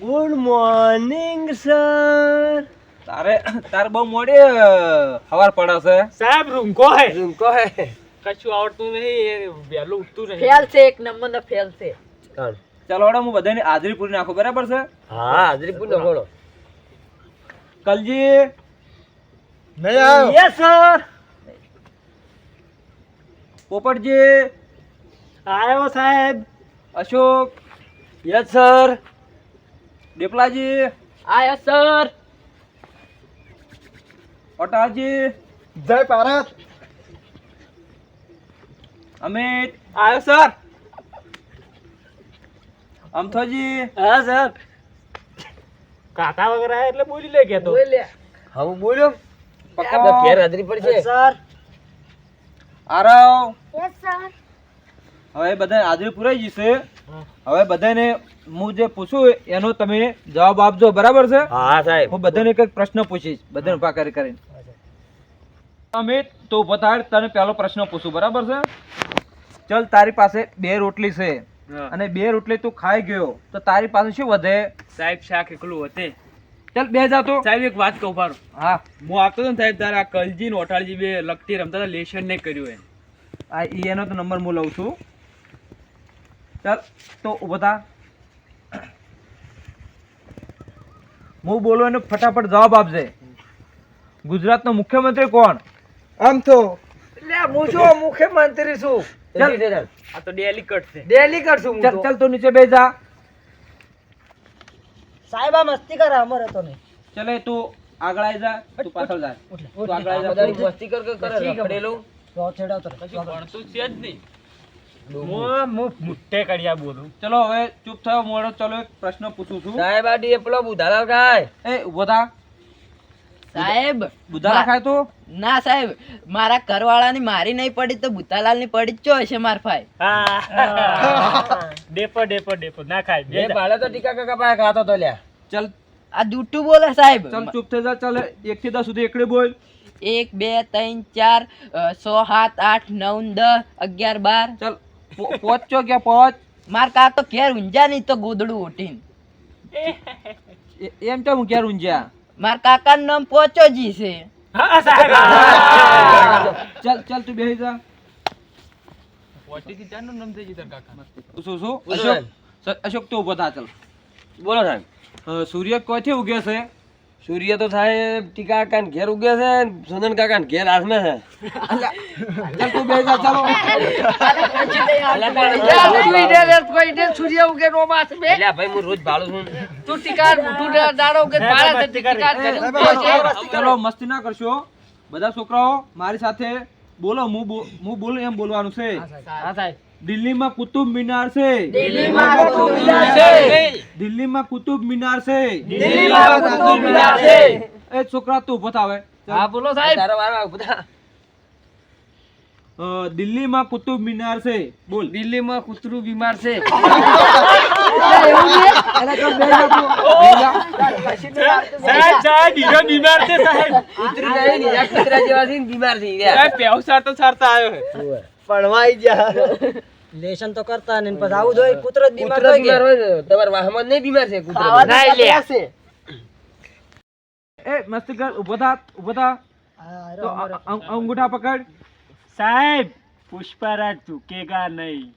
Good morning sir તારે તારે બહુ મોડી હવાર પડે છે. સાહેબ રૂમકો હે? રૂમકો હે. કશું આવડતું નહીં એ વહેલું ઉઠતું નહીં ફેલ છે એક નંબર નો ફેલ છે. ચાલો હડો હું બધાની હાજરી પૂરી નાખું બરાબર છે? હા હાજરી પૂરી નાખો કલજી નહીં આવ્યો. યસ સર પોપટજી આવ્યો સાહેબ. Ashok. Yes sir Deplaji. Yes sir Pataji જય ભારત. અમિત. આવ્યો સર અમથોજી. હા સર કાકા વગર એટલે બોલી લે કે તો. બોલ્યા હું બોલ્યો? પક્કો? હાજરી પડશે સર આરવ. હવે બધા હાજરી પુરાઈ જશે હવે બધાને હું જે પૂછું એનો તમે જવાબ આપજો બરાબર છે? હા સાહેબ. હું બધાને કંઈક પ્રશ્ન પૂછીશ. બધાને ઊભા કરી કરીને. અમિત તું ઊભો થાય તને પહેલો પ્રશ્ન પૂછું બરાબર છે? ચલ તારી પાસે બે રોટલી છે. અને બે રોટલી તું ખાઈ ગયો. તો તારી પાસે શું વધે? સાહેબ શાક એકલું હોતે ચલ બે જા તું. સાહેબ એક વાત કહું પારો હા. હું આપતો હતો ને સાહેબ તારા આ કલજી ને ઓઠાળજી બે લગતી રમતા હતા લેશન ને કર્યું એને આ ઈ એનો તો નંબર હું લઉં છું. ચાલ તો ઊભો થા. હું બોલું એનો ફટાફટ જવાબ આપજે. ગુજરાતનો મુખ્યમંત્રી કોણ? આમ તો. લે હું છું મુખ્યમંત્રી છું. ચાલ. આ તો ડેલી કટ છે. ડેલી કરશું ચાલ ચાલ તો નીચે બેસ જા. સાહેબ આ મસ્તી કરે અમારે તો નહીં. ચલે તું આગળ આવી જા તું પાછળ જા. તું આગળ આવી જા મસ્તી કર કર કરે રખડેલું. કશું ભણતું છે જ નહીં. હું હું મુઠ્ઠે કર્યા બોલું. ચલો હવે ચૂપ થયો મોડો ચલો એક પ્રશ્ન પૂછું છું. સાહેબ આ ડી પેલો બુધાલાલ કાય એ ઊભો થા. સાહેબ બુધાલા ખાય તો? ના સાહેબ મારા ઘરવાળાની મારી નહીં પડી તો ભૂતાલાલની પડી ચો હશે માર ભાઈ. Depot depot depot. ના ખાય. બે ભાડે તો ટીકા કાકા પાસે ખાતો તો લ્યા. ચલ. આ જૂઠું બોલે સાહેબ. ચલ ચૂપ થઈ જા ચાલ. એક થી દસ સુધી એકડે બોલ. એક બે ત્રણ ચાર સો સાત આઠ નવ દસ અગિયાર બાર. ચલ. પહોંચો કે પહોંચ માર કા તો ઘેર ઊંઝા નહીં તો ગોદડું ઉઠીને એમ તો હું ઘેર ઊંઝ્યા માર કાકા નું નામ પોચોજી છે. હા સાહેબ. ચાલ ચાલ તું બેસી જા. પોટીથી ચારનું નામ થઈ ગયું તારા કાકા શું શું? અશોક? સ- અશોક તું ઊભો થા ચાલ. બોલો સાહેબ. સૂર્ય કોઈથી ઉગે છે? સૂર્ય તો સાહેબ ટીકા કાકા ઘેર ઉગે છે સુનન કાકા ને ઘેર હાથમાં છે. ચાલ તું બેસી જા ચાલો. સૂર્ય ઉગે નો માસ બે. એટલે ભાઈ હું રોજ ભાડું છું. તું ટીકા તું દાડો ઉગે ભાડે છે ટીકા ચલો મસ્તી ના કરશો. બધા છોકરાઓ મારી સાથે બોલો હું હું બોલું એમ બોલવાનું છે. હા સાહેબ. દિલ્હીમાં કુતુબ મિનાર છે. દિલ્હીમાં કુતુબ મિનાર છે. દિલ્હીમાં કુતુબ મિનાર છે. દિલ્હીમાં કુતુબ મિનાર છે. એ છોકરા તું ઊભો હા બોલો સાહેબ. તારો વારો બધા અ, દિલ્હીમાં કુતુબ મિનાર છે. બોલ. દિલ્હીમાં કૂતરું બીમાર છે. સાહેબ સાહેબ હીરો બીમાર છે સાહેબ. કૂતરી નહીં કૂતરા જેવા છે બીમાર ગયા સાહેબ પેવસા તો સારતા આવ્યો છે. પડવાઈ જા લેશન તો કરતા ને પછી આવું જોઈએ કુતરો જ બીમાર થઈ ગયો તમાર વાહમાં નહીં બીમાર છે કુતરો ના લે એ મસ્તી કર ઊભો થા ઊભો થા. તો અંગૂઠા પકડ. સાહેબ પુષ્પરાજ ઝુકેગા નહીં.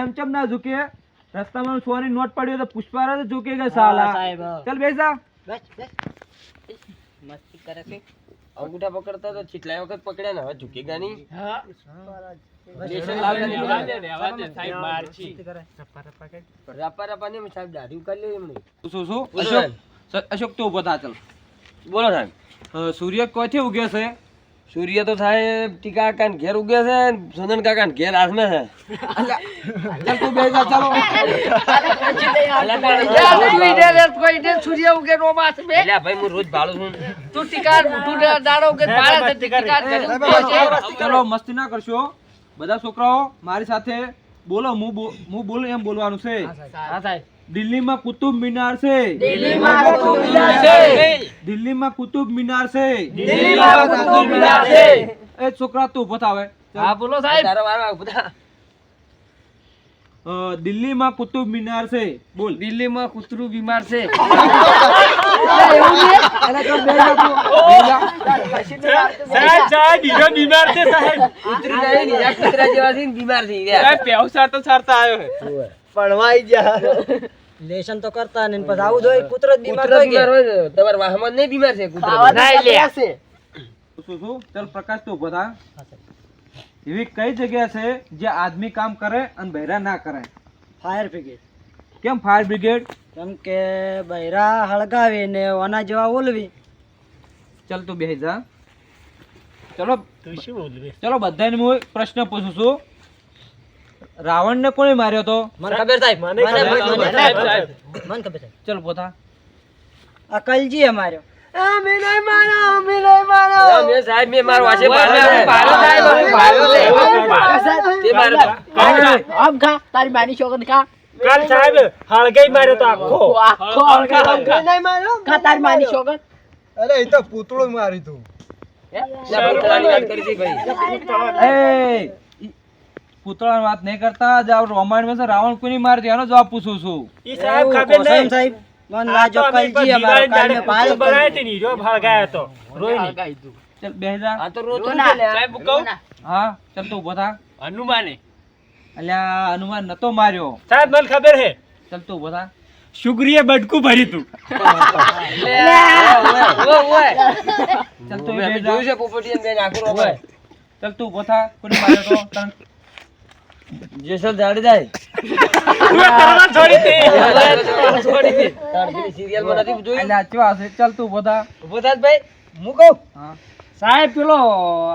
એમ ચમ ના ઝુકે? રસ્તામાં સોની નોટ પડ્યો તો પુષ્પરાજ ઝુકેગા સાલા. સાહેબ ચાલ બેસ. જા મસ્તી કરે છે. અંગૂઠા પકડતા તો છેલ્લા વખત પકડ્યા ને હવે નહીં દે, રહેવા સાહેબ રાપા રાપા નહીં સાહેબ દાઢી ઉકાળી લે એમણે. શું શું અશોક તું ઊભો થા ચાલ. બોલો સાહેબ. સૂર્ય કોઈથી ઉગે છે? સૂર્ય તો સાહેબ ટીકા કાકા ઘેર ઉગે છે સુનન કાકા ઘેર હાથમાં છે. ચાલ તું બેસ જા ચાલો. સૂર્ય ઉગે નો માસ બે એટલે ભાઈ હું રોજ ભાડું છું. તું ટીકા તું દાડો ઉગે ભાડે છે ટીકા ચલો મસ્તી ના કરશો બધા છોકરાઓ મારી સાથે બોલો હું હું બોલું એમ બોલવાનું છે. હા સાહેબ. દિલ્હીમાં કુતુબ મિનાર છે દિલ્હીમાં કુતુબ મિનાર છે દિલ્હીમાં કુતુબ મિનાર છે દિલ્હીમાં કુતુબ મિનાર છે એ છોકરા તું ઊભો થાવ હવે. હા બોલો સાહેબ તારો વારો આવે, બધા. અ, દિલ્હીમાં કુતુબ મિનાર છે બોલ દિલ્હીમાં કૂતરું બીમાર છે સાહેબ સાહેબ બીજો બીમાર છે સાહેબ કૂતરી નહીં, બીજા કૂતરા જેવા છે ને બીમાર થઈ ગયા. સાહેબ પેવસા તો સારતા આવ્યો છે લેશન તો કરતા ને પછી આવું જોઈએ કૂતરો બીમાર થઈ ગયો. હોય ને, વાહમાં નહીં બીમાર છે કૂતરા શું શું? ચાલ પ્રકાશ તું ઊભો થા. એવી કઈ જગ્યા છે જે આદમી કામ કરે અને બહેરા ના કરે? ફાયર બ્રિગેડ કેમ ફાયર બ્રિગેડ કેમ કે બૈરા હળગાવે ને ઓના જેવા ઓલવી. ચાલ તું બેસી જા. ચલો તું શું બોલું ચલો બધાને હું પ્રશ્ન પૂછું છું. રાવણ ને કોણે માર્યો તો? મને ખબર સાહેબ મને ખબર, મને મને સાહેબ, સાહેબ. મને ખબર સાહેબ. ચલ પોતા. અકલજી કલજી અમાર્યો મેં સાહેબ મેં મારો વાસે માર્યો. તે તો. તારી માની છોકર કા? કાલ સાહેબ હળગાઈ માર્યો તો આખો. આખો કા તારી માની છોકર? લે, પૂતળાની વાત કરી છે ભાઈ. એ પૂતળાની વાત નહીં કરતા જ આ રામાયણમાં છે રાવણ કોની માર્યો એનો જવાબ પૂછું છું. ઈ સાહેબ ખબર નહીં. સાહેબ મન અમે કલજી અમારો કાલ મેં પાયો તે બનાવી જો હતી તો. રોઈ હળગાયો ચલ બેહજા આ તો રોતો ના. સાહેબ કહું? હા ચલ તો ઊભો થા. હનુમાને. અલ્યા હનુમાન નતો માર્યો. સાહેબ મને ખબર હે ચલ તો ઊભો થા. શુક્રિયા બટકું ભરી તું. ચલ તું મેં જોયું છે બેન આખું ચલ તું ઊભો થા. કોને માર્યો તો? તને જેસલ એ. તરત છોડી દે. છોડી દે. તાર પેલી સિરિયલમાં નથી જોયું? અલ્યા આસે ચાલ તું બોધા. બોધા ભાઈ. હું કહું. હા. સાહેબ પેલો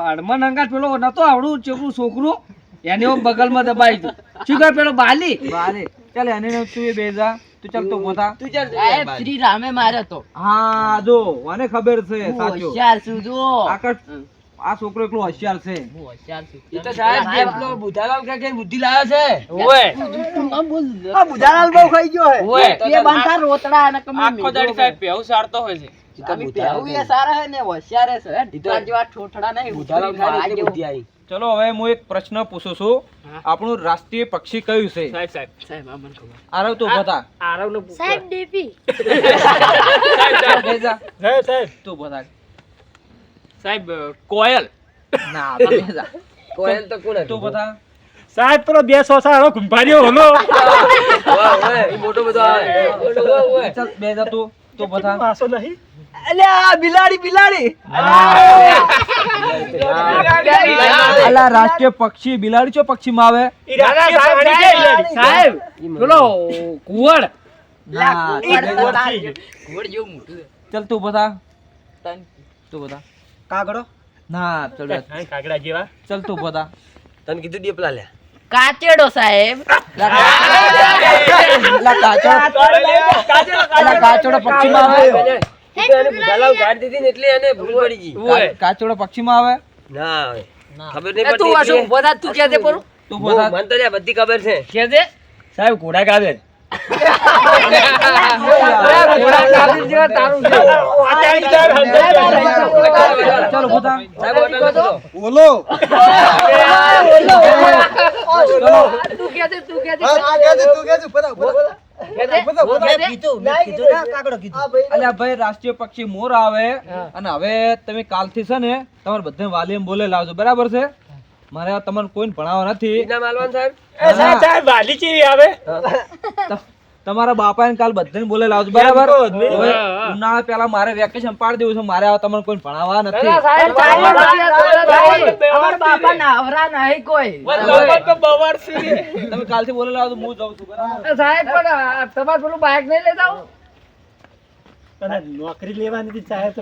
હનુમાન અંગાત પેલો નતો આવડું ચેવડું છોકરું? એને હું બગલમાં દબાઈ દઉં શું કહે પેલો બાલી? બાલી. ચાલ એને તું એ બેજા? તું ચાલ તું બોધા તું ચાલ. સાહેબ શ્રી રામે માર્યો તો. હા જો મને ખબર છે સાચું. હોશિયાર છું જો આકર્ષ આ છોકરો એટલો હોશિયાર છે. હું હોશિયાર છું. ઈ તો સાહેબ જે બુધાલાલ કાકાની બુદ્ધિ લાવ્યો છે. ઓય. તું ન બોલ આ બુધાલાલ બહુ ખાઈ ગયો હે. ઓય. બે બાંધા રોતડા અને કમે આખો દાડી સાહેબ પેવું સારતો હોય છે. ઈ તો બુધાલાલ એ સારા હે ને હોશિયાર હે સર ઈ તો- તાર જેવા ઠોઠડા નહીં બુધાલાલ ખાય એટલે બુદ્ધિ આવી. ચલો હવે હું એક પ્રશ્ન પૂછું છું. આપણું રાષ્ટ્રીય પક્ષી કયું છે? સાહેબ સાહેબ. સાહેબ આ મને ખબર. આરવ તો ઊભો આરવ નો સાહેબ બેસી સાહેબ તું સાહેબ કોયલ. ના કોયલ તો કોણ તું હતું? સાહેબ પેલો બે સોસા હાલો. ગુંભારીઓ હોલો મોટો બધો બે. ચાલ તું તું ઊભો પાસો નહીં? અલ્યા બિલાડી બિલાડી. અલા રાષ્ટ્રીય પક્ષી બિલાડી ચો પક્ષી માં આવે. સાહેબ બોલો કુવડ. ચાલ તું બધા તું થા કાગડો? ના ચાલ કાગડા જેવા. ચલ તું પોતા. થા તને કીધું ડેપલા લે. કાચેડો સાહેબ. કાચોડો પક્ષી માં આવે. એને બુધાલાલ ગાડી દીધી ને એટલે એને ભૂલ પડી ગઈ. કા- કાચોડો પક્ષી માં આવે? ના આવે. ખબર નહીં તું તું કે દે તું મને તો બધી ખબર છે. કે દે સાહેબ ઘોડા કાબર થા ભાઈ રાષ્ટ્રીય પક્ષી મોર આવે અને હવે તમે કાલથી છે ને તમારે બધા વાલીમ બોલે લાવજો. બરાબર છે? મારે આ તમને કોઈને ભણાવવા નથી. ઇનામ આલવાનું સાહેબ? એ સાહેબ સાહેબ વાલી કેવી આવે? ત- તમારા બાપાને કાલ બધાને બોલે લાવજો બરાબર? હા, હા. ઉનાળા પેલા મારે વેકેશન પાડી દેવું છે મારે આ તમને કોઈ ભણાવવા નથી. સાહેબ ચાલો સાહેબ અમાર બાપા ના નહીં કોઈ. તમે કાલથી બોલે લાવજો હું જાઉં છું બરાબર? સાહેબ પણ તમારે પેલું બાઇક નહીં લેતા જાવ નોકરી લેવાની સાહેબ તો